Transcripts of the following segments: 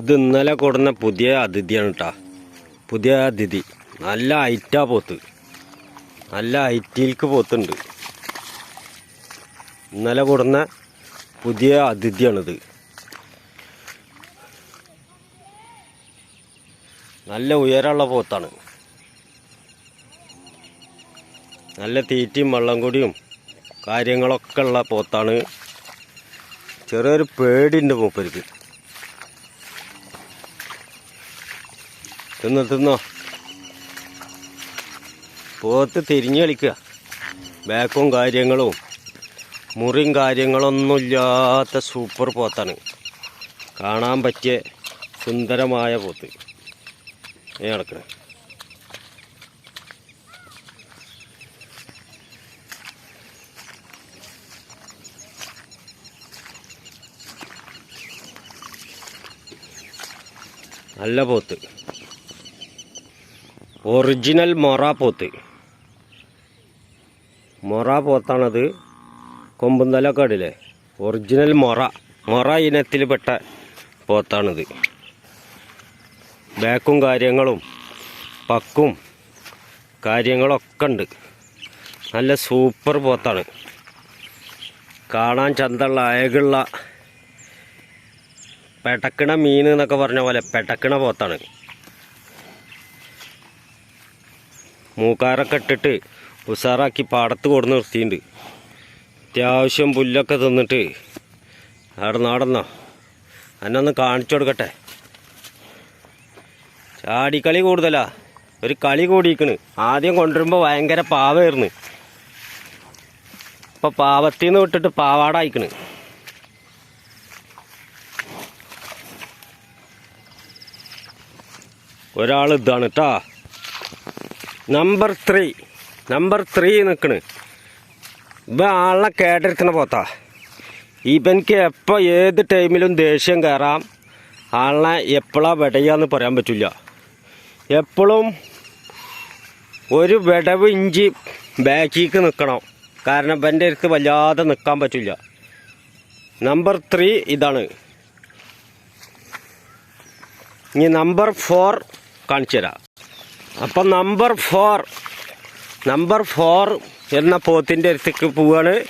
ഇത് ഇന്നലെ കൊടുന്ന പുതിയ അതിഥിയാണ് കേട്ടാ പുതിയ അതിഥി. നല്ല ഹൈറ്റാ പോത്ത്. നല്ല ഹൈറ്റിൽക്ക് പോത്തുണ്ട്. ഇന്നലെ കൊടുന്ന പുതിയ അതിഥിയാണിത്. നല്ല ഉയരമുള്ള പോത്താണ്. നല്ല തീറ്റയും വെള്ളം കൂടിയും കാര്യങ്ങളൊക്കെ ഉള്ള പോത്താണ്. ചെറിയൊരു പേടിയുണ്ട് മൂപ്പർക്ക്. തിന്നോ തിന്നോ പോത്ത് തിരിഞ്ഞു കളിക്കുക. ബാക്കും കാര്യങ്ങളും മുറിയും കാര്യങ്ങളൊന്നും ഇല്ലാത്ത സൂപ്പർ പോത്താണ്. കാണാൻ പറ്റിയ സുന്ദരമായ പോത്ത്. ഏ നല്ല പോത്ത്. ഒറിജിനൽ മൊറ പോത്ത്. മൊറ പോത്താണത് കൊമ്പുന്തലൊക്കെ ഒറിജിനൽ മൊറ. മൊറ ഇനത്തിൽപ്പെട്ട പോത്താണിത്. ബാക്കും കാര്യങ്ങളും പക്കും കാര്യങ്ങളൊക്കെ ഉണ്ട്. നല്ല സൂപ്പർ പോത്താണ്. കാണാൻ ചന്തള്ള അയകുള്ള പെടക്കണ മീൻ എന്നൊക്കെ പറഞ്ഞ പോലെ പെടക്കണ പോത്താണ്. മൂക്കാരൊക്കെ ഇട്ടിട്ട് ഉഷാറാക്കി പാടത്ത് കൊടുന്ന് നിർത്തിയിട്ടുണ്ട്. അത്യാവശ്യം പുല്ലൊക്കെ തിന്നിട്ട് അവിടെ നടന്നോ. എന്നൊന്ന് കാണിച്ചു കൊടുക്കട്ടെ. ചാടിക്കളി കൂടുതലാ. ഒരു കളി കൂടിയിരിക്കണ് ആദ്യം കൊണ്ടുവരുമ്പോൾ ഭയങ്കര പാവമായിരുന്നു ഇപ്പൊ പാവത്തിൽ നിന്ന് വിട്ടിട്ട് പാവാടായിക്കണ്. ഒരാൾ ഇതാണ് കേട്ടാ നമ്പർ ത്രീ നമ്പർ ത്രീ നിൽക്കണ് ഇപ്പം ആളെ കേട്ടിരിക്കണ പോത്താ. ഇവനിക്ക് എപ്പോൾ ഏത് ടൈമിലും ദേഷ്യം കയറാം ആളെ എപ്പോഴാണ് വിടയാന്ന് പറയാൻ പറ്റില്ല എപ്പോഴും ഒരു വിടവ് ഇഞ്ചി ബാക്കിക്ക് നിൽക്കണം കാരണം ഇവന്റെ അടുത്ത് വല്ലാതെ നിൽക്കാൻ പറ്റില്ല നമ്പർ ത്രീ ഇതാണ്. ഇനി നമ്പർ ഫോർ കാണിച്ചു തരാം അപ്പം നമ്പർ ഫോർ നമ്പർ ഫോർ എന്ന പോത്തിന്റെ അടുത്തേക്ക് പോവാണ്.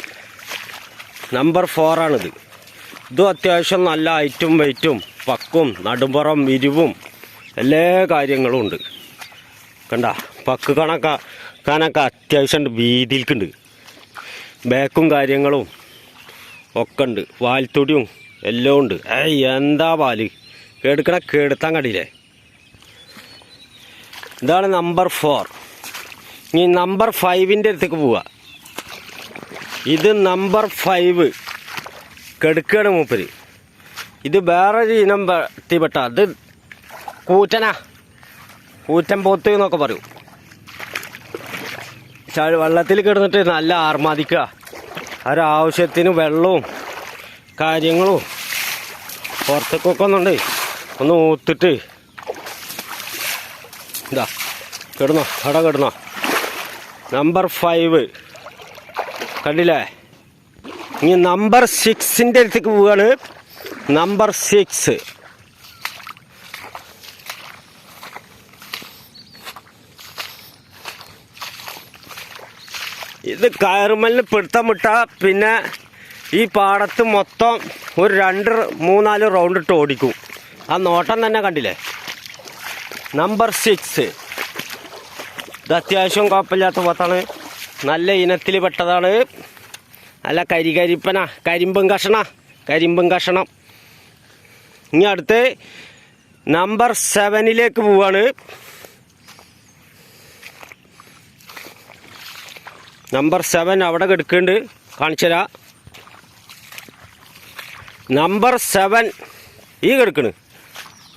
നമ്പർ ഫോറാണിത് ഇതും അത്യാവശ്യം നല്ല ഹൈറ്റും വെയിറ്റും പക്കും നടുമ്പുറം വിരിവും എല്ലാ കാര്യങ്ങളും ഉണ്ട്. കണ്ട? പക്ക് കണക്ക കണക്ക അത്യാവശ്യം വീതിയിൽക്കുണ്ട്. ബാക്കും കാര്യങ്ങളും ഒക്കെ ഉണ്ട്. വാൽത്തൊടിയും എല്ലാം ഉണ്ട്. ഏയ് എന്താ പാൽ? കേടുക്കണ കേടുത്താൻ കണ്ടില്ലേ? ഇതാണ് നമ്പർ ഫോർ ഇനി നമ്പർ ഫൈവിന്റെ അടുത്തേക്ക് പോവുക. ഇത് നമ്പർ ഫൈവ് കെടുക്കുകയാണ് മൂപ്പര്. ഇത് വേറൊരു ഇനം തീപെട്ട അത് കൂറ്റനാ. കൂറ്റൻ പോത്ത് എന്നൊക്കെ പറയും. വെള്ളത്തിൽ കിടന്നിട്ട് നല്ല ആർമാദിക്കുക ഒരാവശ്യത്തിന് വെള്ളവും കാര്യങ്ങളും പുറത്തേക്കൊക്കെ ഒന്നുണ്ട്. ഒന്ന് ഊത്തിട്ട് ഇതാ കിടന്നോ കട കിടന്നോ. നമ്പർ ഫൈവ് കണ്ടില്ലേ? ഇനി നമ്പർ സിക്സിന്റെ അടുത്തേക്ക് പോവുകയാണ്. നമ്പർ സിക്സ് ഇത് കയറുമലിന് പിടുത്തം വിട്ട പിന്നെ ഈ പാടത്ത് മൊത്തം ഒരു രണ്ട് മൂന്നാൽ റൗണ്ട് ഇട്ട് ഓടിക്കും. ആ നോട്ടം തന്നെ കണ്ടില്ലേ? നമ്പർ സിക്സ് ഇത് അത്യാവശ്യം കുഴപ്പമില്ലാത്ത പോത്താണ് നല്ല ഇനത്തിൽ പെട്ടതാണ്. നല്ല കരികരിപ്പന കരിമ്പും കഷണ. കരിമ്പും കഷണം. ഇനി അടുത്ത് നമ്പർ സെവനിലേക്ക് പോവാണ്. നമ്പർ സെവൻ അവിടെ കിടക്കുന്നുണ്ട്. കാണിച്ചു തരാം. നമ്പർ സെവൻ ഈ കിടക്കണ്.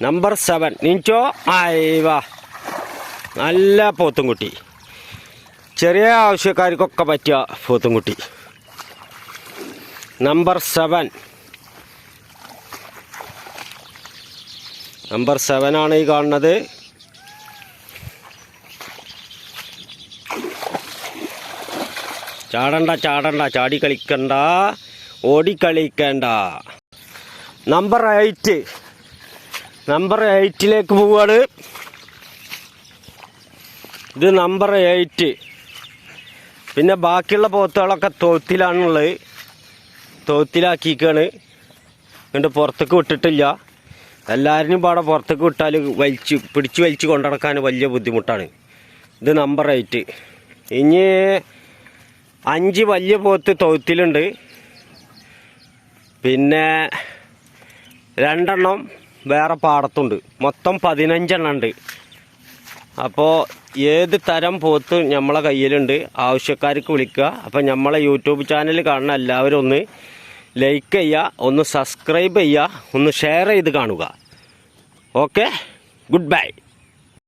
നമ്പർ സെവൻ നിഞ്ചോ ആയിവാ നല്ല പോത്തുംകുട്ടി. ചെറിയ ആവശ്യക്കാർക്കൊക്കെ പറ്റിയ പോത്തുംകുട്ടി. നമ്പർ സെവൻ നമ്പർ സെവൻ ആണ് ഈ കാണുന്നത്. ചാടണ്ട ചാടണ്ട ചാടി കളിക്കണ്ട ഓടിക്കളിക്കണ്ട നമ്പർ എയ്റ്റ് നമ്പർ എയ്റ്റിലേക്ക് പോവാണ്. ഇത് നമ്പർ എയ്റ്റ്. പിന്നെ ബാക്കിയുള്ള പോത്തുകളൊക്കെ തോത്തിലാണുള്ളത്. തൊഴുത്തിലാക്കിക്കാണ് എന്നിട്ട് പുറത്തേക്ക് വിട്ടിട്ടില്ല. എല്ലാവരും പാടെ പുറത്തേക്ക് വിട്ടാൽ വലിച്ച് പിടിച്ച് വലിച്ച് കൊണ്ടുനടക്കാൻ വലിയ ബുദ്ധിമുട്ടാണ്. ഇത് നമ്പർ എയ്റ്റ്. ഇനി അഞ്ച് വലിയ പോത്ത് തൊഴുത്തിലുണ്ട് പിന്നെ രണ്ടെണ്ണം വേറെ പാടത്തുണ്ട്. മൊത്തം പതിനഞ്ചെണ്ണം ഉണ്ട്. അപ്പോൾ ഏത് തരം പോത്ത് നമ്മളെ കയ്യിലുണ്ട് ആവശ്യക്കാർക്ക് വിളിക്കുക. അപ്പോൾ നമ്മളെ യൂട്യൂബ് ചാനൽ കാണുന്ന എല്ലാവരും ഒന്ന് ലൈക്ക് ചെയ്യുക ഒന്ന് സബ്സ്ക്രൈബ് ചെയ്യുക ഒന്ന് ഷെയർ ചെയ്ത് കാണുക. Okay good bye